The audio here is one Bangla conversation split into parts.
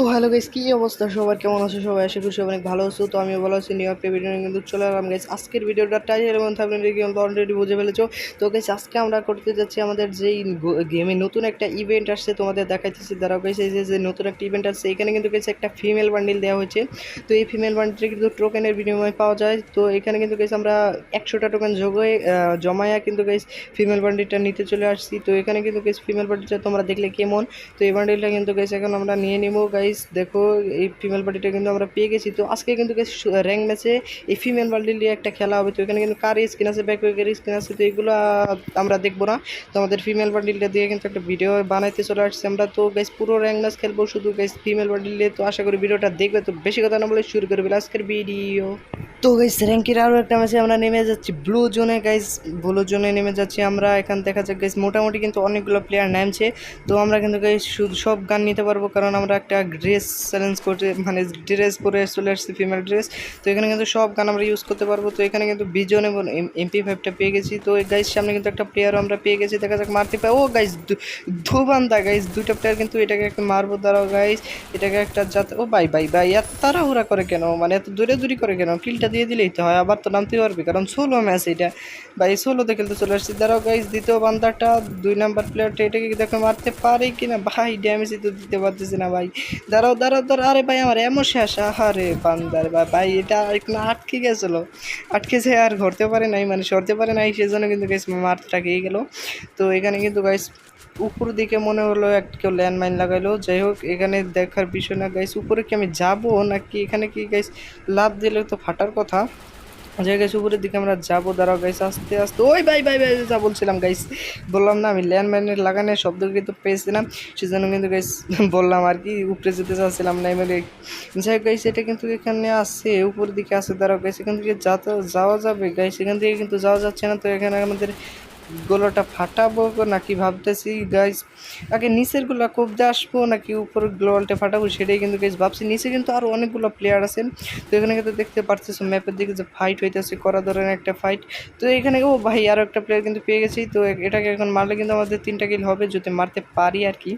তো হ্যালো গাইস কী অবস্থা? সবার কেমন আছো? সবাই আশা করি অনেক ভালো আছো। তো আমি ভালো আছি, নিউ ইয়র্কের ভিডিও কিন্তু চলে এলাম গাইস আজকের ভিডিওটা টাইটেলের মধ্যে আপনি কিন্তু অলরেডি বুঝে ফেলেছো। তো গাইস আজকে আমরা করতে যাচ্ছি আমাদের যেই গেমে নতুন একটা ইভেন্ট আসছে, তোমাদের দেখাইতেছি। দাঁড়াও গাইস এই যে নতুন একটা ইভেন্ট আসছে, এখানে কিন্তু গাইস একটা ফিমেল বান্ডিল দেওয়া হয়েছে। তো এই ফিমেল বান্ডিলটা কিন্তু টোকেনের বিনিময়ে পাওয়া যায়। তো এখানে কিন্তু গাইস আমরা একশোটা টোকেন যোগে জমায়া কিন্তু গাইস ফিমেল বান্ডিলটা নিতে চলে আসছি। তো এখানে কিন্তু গাইস ফিমেল বান্ডিলটা তোমরা দেখলে কেমন? তো এই বান্ডিলটা কিন্তু গাইস এখন আমরা নিয়ে নিবো গাইস দেখো, এই ফিমেল পার্টিটা কিন্তু আমরা পেয়ে গেছি। তো আজকে কিন্তু গাইস র্যাঙ্ক ম্যাচে এই ফিমেল পার্টি নিয়ে একটা খেলা হবে। তো এখানে কিন্তু কার স্কিন আছে ব্যাকওয়ের স্কিন আছে, তো এগুলো আমরা দেখব না। তো আমাদের ফিমেল বান্ডিলটা দিয়ে কিন্তু একটা ভিডিও বানাইতে চলে আসছে আমরা। তো গাইস পুরো র্যাঙ্ক ম্যাচ খেলব শুধু গাইস ফিমেল পার্টি নিয়ে। তো আশা করি ভিডিওটা দেখবে। তো বেশি কথা না বলে শুরু করবে আজকের ভিডিও তো গাইস র্যাঙ্কের আরও একটা ম্যাচে আমরা নেমে যাচ্ছি। ব্লু জোনে গাইস ব্লু জোনে নেমে যাচ্ছি আমরা। এখান দেখা যাক গাইস মোটামুটি কিন্তু অনেকগুলো প্লেয়ার নামছে। তো আমরা কিন্তু গাইস শুধু সব গান নিতে পারব, কারণ আমরা একটা ড্রেস চ্যালেঞ্জ করতে মানে ড্রেস পরে চলে আসছি ফিমেল ড্রেস তো এখানে কিন্তু সব গান আমরা ইউজ করতে পারব। তো এখানে কিন্তু বিজন এবং এমপি ফাইভটা পেয়ে গেছি। তো গাইস সামনে কিন্তু একটা প্লেয়ারও আমরা পেয়ে গেছি। দেখা যাক, মারতে পাই ও গাইস ধুবান্দা গাইস দুইটা প্লেয়ার কিন্তু এটাকে একটা মারবো। দাঁড়াও গাইস এটাকে একটা যাতে ও বাই বাই বাই এত তাড়াহুড়া করে কেন? মানে এত দূরে দূরে করে কেন? কিলটা দিয়ে দিলেই তো হয়, আবার তো নামতে পারবে। কারণ ষোলো ম্যাচ এটা ভাই, ষোলোতে খেলতে চলে আসছি। দাঁড়াও গাইস দ্বিতীয় বান্দাটা দুই নাম্বার প্লেয়ারটা এটাকে দেখো মারতে পারে কি না ভাই ড্যামেজই তো দিতে পারতেছি না ভাই। দাঁড়াও দাঁড়াও দাঁড়াও। আরে ভাই, আমার এমন শেষ। আহারে বান্দার ভাই ভাই, এটা একটু আটকে গেছিল। আটকেছে আর ঘরতে পারে নাই মানে সরতে পারে নাই, সেজন্য কিন্তু গাইস গিয়ে গেল। তো এখানে কিন্তু গাইস উপর দিকে মনে হলো এক কেউ ল্যান্ডমাইন লাগাইলো। যাই হোক, এখানে দেখার বিষয় না গাইস উপরে কি আমি যাব নাকি এখানে কি গাইস লাভ দিলে তো ফাটার কথা। যে গাইস উপরের দিকে আমরা যাব। দাঁড়াও গাইস আস্তে আস্তে। ওই, ভাই ভাই ভাই, যা বলছিলাম গাইস বললাম না, আমি ল্যান্ডমাইনের লাগানোর শব্দ কিন্তু পেয়েছিলাম, সেজন্য কিন্তু গাইস বললাম আর কি, উপরে যেতে চাচ্ছিলাম না এমএলএ যাই গাইস এটা কিন্তু এখানে আছে, উপরের দিকে আছে। দাঁড়াও গাইস এখান থেকে যাওয়া যাবে। গাইস এখান থেকে কিন্তু যাওয়া যাচ্ছে না, তো এখানে আমাদের গোলাটা ফাটাবো নাকি ভাবতেছি গাইস আগে নিচেরগুলা কবতে আসব নাকি উপর গ্লোয়ালটা ফাটাবো সেটাই কিন্তু গাইস ভাবছি। নিচে কিন্তু আরও অনেকগুলো প্লেয়ার আছেন, তো এখানে কিন্তু দেখতে পারতেছো ম্যাপের দিকে যে ফাইট হইতেছে, করা ধরনের একটা ফাইট তো এখানে, ও ভাই আরও একটা প্লেয়ার কিন্তু পেয়ে গেছি, তো এটাকে এখন মারলে কিন্তু আমাদের তিনটা কিল হবে, যদি মারতে পারি আর কি।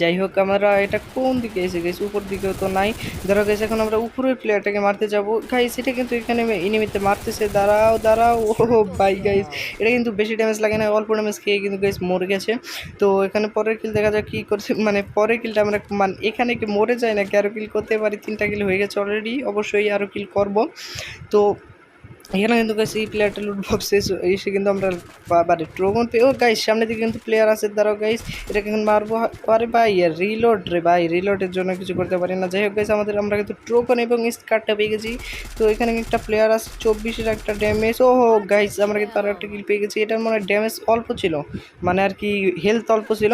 যাই হোক আমরা এটা কোন দিকে এসে গেছি? উপর দিকেও তো নাই। ধরো গেছে এখন আমরা উপরের প্লেয়ারটাকে মারতে যাব। গাইস এটা কিন্তু এখানে ইনিমিতে মারতেছে। দাঁড়াও দাঁড়াও। ও বাই গাইস এটা কিন্তু বেশি ড্যামেজ লাগে না, অল্প ড্যামেজ খেয়ে কিন্তু গাইস মরে গেছে। তো এখানে পরের কিল দেখা যাক কী করছে। মানে পরের কিলটা আমরা মানে এখানে কি মরে যায় না কি আরও কিল করতে পারি। তিনটা কিল হয়ে গেছে অলরেডি অবশ্যই আরও কিল করব। তো এখানে কিন্তু গাইস এই প্লেয়ারটা লুট বক্সে এসে কিন্তু আমরা বারে ট্রোগন পেয়ে ও গাইস সামনে দিকে কিন্তু প্লেয়ার আছে, দাঁড়াও গাইস এটাকে এখন মারবো আরে ভাই রিলোড রে ভাই রিলোডের জন্য কিছু করতে পারি না। যাই হোক গাইস আমাদের আমরা কিন্তু ট্রোকন এবং স্কার্টটা পেয়ে গেছি। তো এখানে একটা প্লেয়ার আছে, চব্বিশের একটা ড্যামেজ ও হো গাইস আমরা কিন্তু আরও একটা কিল পেয়ে গেছি। এটার মনে ড্যামেজ অল্প ছিল মানে আর কি হেলথ অল্প ছিল।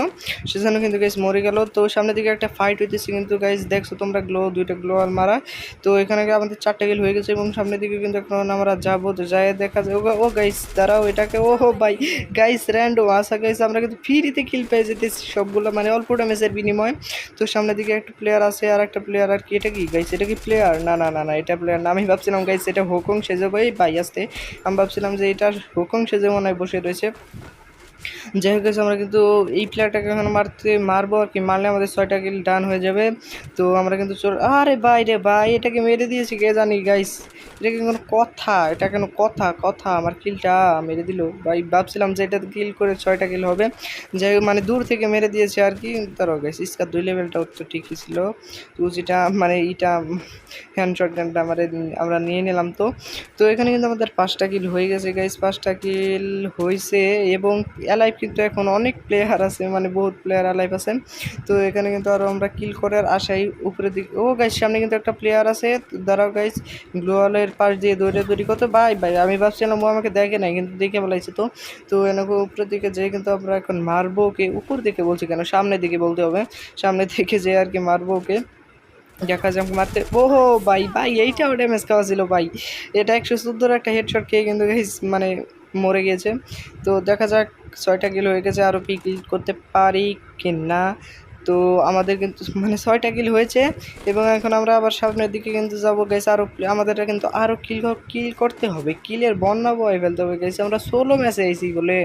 সেজন্য কিন্তু গাইস মরে গেল। তো সামনের দিকে একটা ফাইট হইতেছে কিন্তু গাইস দেখছ তোমরা গ্লো দুইটা গ্লো আর মারা। তো এখানে আমাদের চারটে কিল হয়ে গেছে এবং সামনের দিকে কিন্তু এখন আমরা যাব, তো যাই দেখা যায় ও গাইস দাঁড়াও, এটাকে ও হো ভাই গাইস র্যান্ডো আসা গাইস আমরা কিন্তু ফ্রিতে কিল পেয়ে যেতেছি সবগুলো মানে অল্প ড্যামেজের বিনিময়। তো সামনের দিকে একটা প্লেয়ার আছে, আর একটা প্লেয়ার আর কি, এটা কি গাইস এটা কি প্লেয়ার না না না না, এটা প্লেয়ার না, আমি ভাবছিলাম গাইস এটা হুকং সেজে, ভাই ভাই, আসতে, আমি ভাবছিলাম যে এটা হুকং সেজে মনে হয় বসে রয়েছে। যাই হোক আমরা কিন্তু এই প্লেয়ারটাকে এখন মারতে, মারবো আর কি। মারলে আমাদের ছয়টা কিল ডান হয়ে যাবে। তো আমরা কিন্তু চল আরে ভাই রে ভাই, এটাকে মেরে দিয়েছি কে জানি গাইস এটা কি কোনো কথা? এটা কেন কথা কথা। আমার কিলটা মেরে দিল। ভাই, ভাবছিলাম যে এটা কিল করে ছয়টা কিল হবে। যাই হোক মানে দূর থেকে মেরে দিয়েছে আর কি। তারও গাইস ইস্কার দুই লেভেলটাও তো ঠিকই ছিল। তো যেটা মানে এইটা হ্যান্ড শট গানটা আমরা আমরা নিয়ে নিলাম তো। তো এখানে কিন্তু আমাদের পাঁচটা কিল হয়ে গেছে গাইস পাঁচটা কিল হয়েছে এবং অ্যালাইভ কিন্তু এখন অনেক প্লেয়ার আছে মানে বহুত প্লেয়ার অ্যালাইভ আছে তো এখানে কিন্তু আরও আমরা কিল করার আশাই উপরের দিকে ও গাইস সামনে কিন্তু একটা প্লেয়ার আছে। দাঁড়াও গাইস গ্লোয়ালের পাশ দিয়ে দৌড়ে দৌড়ি কত? বাই বাই, আমি ভাবছিলাম ও আমাকে দেখে নাই, কিন্তু দেখে বলাইছে তো। তো এনেকে উপরের দিকে যেয়ে কিন্তু আমরা এখন মারবো ওকে। উপর দিকে বলছি কেন? সামনের দিকে বলতে হবে। সামনে দিকে যে আর কি মারবো ওকে। দেখা যাক মারতে ওহো ভাই ভাই এইটাও ড্যামেজ খাওয়া ছিল ভাই এটা একশো চোদ্দোর একটা হেডশট খেয়ে কিন্তু মানে মরে গিয়েছে তো দেখা যাক ছয়টা কিল হয়ে গেছে আরও কি কিল করতে পারি কি না তো আমাদের কিন্তু মানে ছয়টা কিল হয়েছে এবং এখন আমরা আবার সামনের দিকে কিন্তু যাব গেছে আরও আমাদের কিন্তু আরও কিল কিল করতে হবে। কিলের বন্যা বয়ে ফেলতে হবে গেছে আমরা ষোলো ম্যাচে আইছি বলে।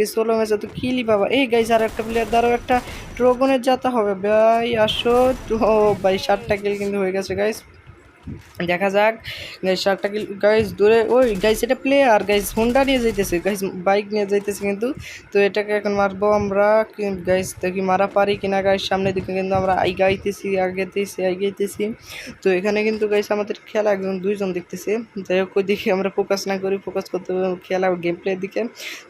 এই ষোলো ম্যাচে তো কিলই পাবা। এই গাইছে আর একটা প্লেয়ার দ্বারাও একটা ড্রগনের যাতা হবে। ভাই, আসো। তো ভাই ষাটটা কিল কিন্তু হয়ে গেছে গাইস দেখা যাক। ষাটটা কিল গাইস দূরে ওই গাইস এটা প্লেয়ার গাইস হুন্ডা নিয়ে যাইতেছে। গাইস বাইক নিয়ে যাইতেছে কিন্তু। তো এটাকে এখন মারবো আমরা। গাইস দেখি মারা পারি কিনা গাইস সামনের দিকে কিন্তু আমরা আই গাইতেছি আগেতেছি আইগাইতেছি। তো এখানে কিন্তু গাইস আমাদের খেলা একজন দুইজন দেখতেছে। যাই হোক ওই দিকে আমরা ফোকাস না করি ফোকাস করতে খেলা গেম প্লের দিকে।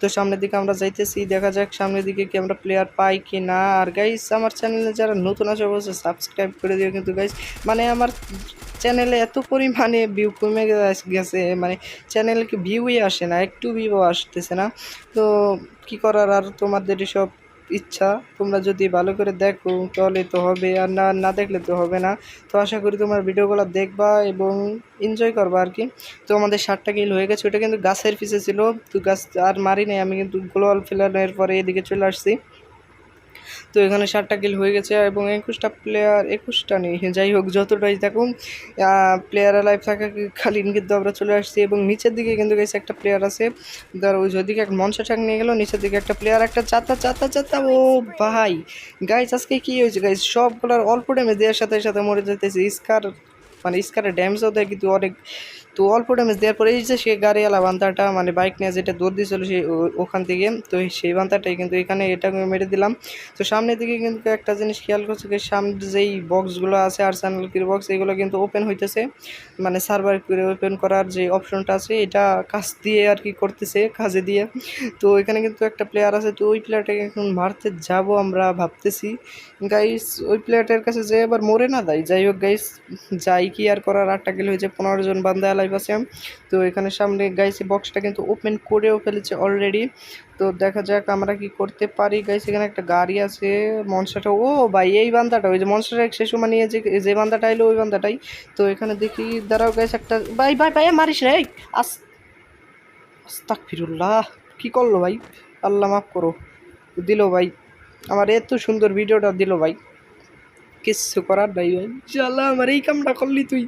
তো সামনের দিকে আমরা যাইতেছি। দেখা যাক সামনের দিকে কি আমরা প্লেয়ার পাই কি না আর গাইস আমার চ্যানেলে যারা নতুন আছে, অবশ্যই সাবস্ক্রাইব করে দিও কিন্তু গাইস মানে আমার চ্যানেলে এত পরিমাণে ভিউ কমে গেছে মানে চ্যানেলে কি ভিউই আসে না, একটু ভিউ আসতেছে না। তো কি করার, আর তোমাদের সব ইচ্ছা? তোমরা যদি ভালো করে দেখো, তাহলে তো হবে, আর না না দেখলে তো হবে না। তো আশা করি তোমার ভিডিওগুলো দেখবা এবং এনজয় করবা আর কি। তো আমাদের ষাটটা কিল হয়ে গেছে, ওটা কিন্তু গাছের পিছে ছিল। তো গাছ আর মারি নাই, আমি কিন্তু গ্লোয়াল ফেলানোর পরে এদিকে চলে আসছি। তো এখানে ষাটটা কিল হয়ে গেছে এবং একুশটা প্লেয়ার একুশটা নেই। যাই হোক, যতটাই থাকুন প্লেয়ার লাইফ থাকা খালি কিন্তু আমরা চলে আসছি এবং নিচের দিকে কিন্তু গেছে একটা প্লেয়ার আছে। ধর, ওই যেদিকে একটা মঞ্চ ট্যাক নিয়ে গেলো, নিচের দিকে একটা প্লেয়ার একটা চাতা চাতা চাতা, ও ভাই। গাইস আজকে কী হয়েছে গাইস সবগুলোর অল্প ড্যামেজ দেওয়ার সাথে সাথে মরে যেতেছে। স্কার মানে স্কারের ড্যামেজও দেয় কিন্তু অনেক। তো অল্প ড্যামেজ দেওয়ার পরে এই যে সে গাড়িওয়ালা বান্তাটা মানে বাইক নিয়ে যেটা দৌড় দিয়েছিল সেই ওখান থেকে, তো সেই বান্তাটাই কিন্তু এখানে এটা মেরে দিলাম। তো সামনের দিকে কিন্তু একটা জিনিস খেয়াল করছে যে সামনে যেই বক্সগুলো আছে আর চ্যানেল কির বক্স এগুলো কিন্তু ওপেন হইতেছে। মানে সার্ভার করে ওপেন করার যে অপশনটা আছে, এটা কাজ দিয়ে আর কি করতেছে, কাজে দিয়ে। তো এখানে কিন্তু একটা প্লেয়ার আছে, তো ওই প্লেয়ারটাকে এখন মারতে যাব আমরা ভাবতেছি। গাইস ওই প্লেয়ারটার কাছে যে এবার মরে না দেয় যাই হোক গাইস যাই কি আর করার, আটটা গেলে হয়েছে, পনেরো জন বান্দা লাইভ আছে। তো এখানে সামনে গাইস বক্সটা কিন্তু ওপেন করেও ফেলেছে অলরেডি তো দেখা যাক আমরা কি করতে পারি। গাইস এখানে একটা গাড়ি আছে। মনসাটা, ও ভাই, এই বান্দাটা, ওই যে মনসাটা সে সময় নিয়ে যে যে বান্দাটা এলো, ওই বান্দাটাই। তো এখানে দেখি, দাঁড়াও গাইস একটা, ভাই ভাই ভাই মারিস রে আস। আস্তাক ফিরুল্লাহ কি করল ভাই? আল্লাহ মাফ করো। দিল ভাই, আমার এত সুন্দর ভিডিওটা দিল ভাই। কিচ্ছু করার নাই ভাই। চালা আমার এই কামটা করলি তুই।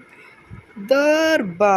দার বা